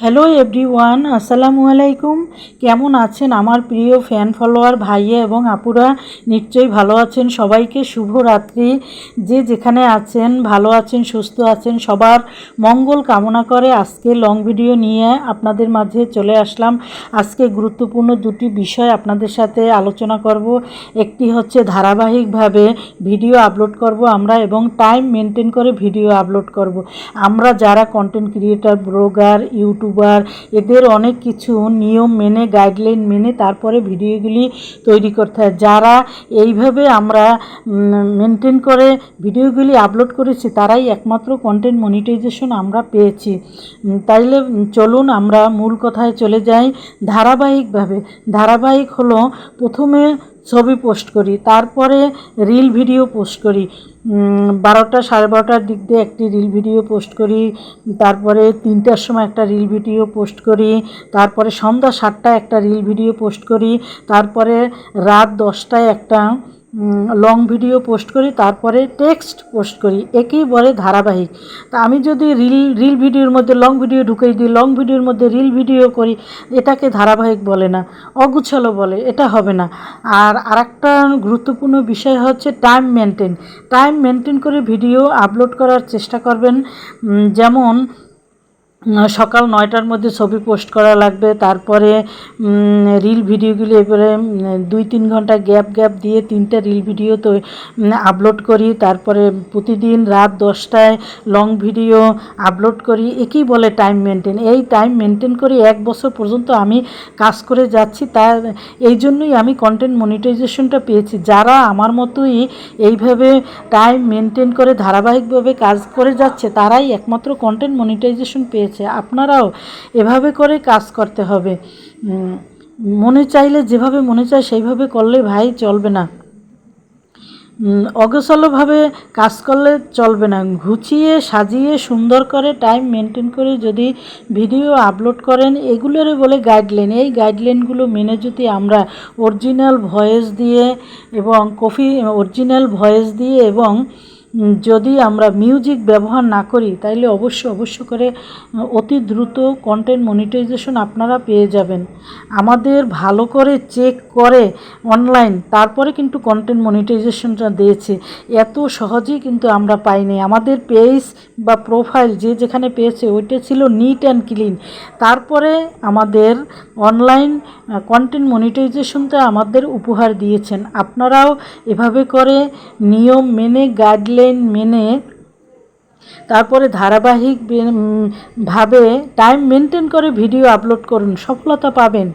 Hello everyone, আসসালামু আলাইকুম। কেমন আছেন আমার প্রিয় ফ্যান ফলোয়ার ভাইয়া এবং আপুরা? নিশ্চয়ই ভালো আছেন। সবাইকে শুভ রাত্রি। যে যেখানে আছেন, ভালো আছেন, সুস্থ আছেন, সবার মঙ্গল কামনা করে আজকে লং ভিডিও নিয়ে আপনাদের মাঝে চলে আসলাম। আজকে গুরুত্বপূর্ণ দুটি বিষয় আপনাদের সাথে আলোচনা করব। একটি হচ্ছে ধারাবাহিকভাবে ভিডিও আপলোড করব আমরা এবং টাইম মেনটেন করে ভিডিও আপলোড করব। আমরা যারা কন্টেন্ট ক্রিয়েটার ব্লগার ইউটিউবার এদের অনেক কিছু নিয়ম মেনে গাইডলাইন মেনে তারপরে ভিডিওগুলি তৈরি করতে হয়। যারা এইভাবে আমরা মেনটেন করে ভিডিওগুলি আপলোড করেছি, তারাই একমাত্র কন্টেন্ট মনিটাইজেশন আমরা পেয়েছি। তাইলে চলুন আমরা মূল কথায় চলে যাই ধারাবাহিকভাবে। ধারাবাহিক হলো প্রথমে ছবি পোস্ট করি। তারপরে রিল ভিডিও পোস্ট করি। বারোটা সাড়ে বারোটার দিক দিয়ে একটি রিল ভিডিও পোস্ট করি। তারপরে তিনটার সময় একটা রিল ভিডিও পোস্ট করি। তারপরে সন্ধ্যা সাতটায় একটা রিল ভিডিও পোস্ট করি। তারপরে রাত দশটায় একটা লং ভিডিও পোস্ট করি, তারপরে টেক্সট পোস্ট করি একেই বলে ধারাবাহিক। তা আমি যদি রিল রিল ভিডিওর মধ্যে লং ভিডিও ঢুকিয়ে দিই লং ভিডিওর মধ্যে রিল ভিডিও করি, এটাকে ধারাবাহিক বলে না, অগুছালো বলে, এটা হবে না। আর আরেকটা গুরুত্বপূর্ণ বিষয় হচ্ছে টাইম মেনটেন টাইম মেনটেন করে ভিডিও আপলোড করার চেষ্টা করবেন। যেমন সকাল নয়টার মধ্যে ছবি পোস্ট করা লাগবে। তারপরে রিল ভিডিওগুলি এবারে দুই তিন ঘণ্টা গ্যাপ গ্যাপ দিয়ে তিনটা রিল ভিডিও তো আপলোড করি। তারপরে প্রতিদিন রাত দশটায় লং ভিডিও আপলোড করি। একই বলে টাইম মেনটেন এই টাইম মেনটেন করে এক বছর পর্যন্ত আমি কাজ করে যাচ্ছি। তার, এই জন্যই আমি কন্টেন্ট মনিটাইজেশনটা পেয়েছি। যারা আমার মতোই এইভাবে টাইম মেনটেন করে ধারাবাহিকভাবে কাজ করে যাচ্ছে, তারাই একমাত্র কন্টেন্ট মনিটাইজেশন পেয়েছে। আপনারাও এভাবে করে কাজ করতে হবে। মনে চাইলে যেভাবে মনে চায় সেইভাবে করলে ভাই চলবে না। উম, অগোছালোভাবে কাজ করলে চলবে না। গুছিয়ে সাজিয়ে সুন্দর করে টাইম মেনটেন করে যদি ভিডিও আপলোড করেন এগুলোরে বলে গাইডলাইন এই গাইডলাইনগুলো মেনে যদি আমরা অরিজিনাল ভয়েস দিয়ে এবং কফি অরিজিনাল ভয়েস দিয়ে এবং যদি আমরা মিউজিক ব্যবহার না করি, তাইলে অবশ্য অবশ্য করে অতি দ্রুত কন্টেন্ট মনিটাইজেশন আপনারা পেয়ে যাবেন। আমাদের ভালো করে চেক করে অনলাইন তারপরে কিন্তু কন্টেন্ট মনিটাইজেশনটা দিয়েছে। এত সহজেই কিন্তু আমরা পাইনি আমাদের পেজ বা প্রোফাইল যে যেখানে পেয়েছে, ওইটা ছিল নিট অ্যান্ড ক্লিন তারপরে আমাদের অনলাইন কন্টেন্ট মনিটাইজেশনটা আমাদের উপহার দিয়েছেন। আপনারাও এভাবে করে নিয়ম মেনে গাইডলাইন মেনে তারপরে ধারাবাহিকভাবে ভাবে টাইম মেনটেন করে ভিডিও আপলোড করুন সফলতা পাবেন।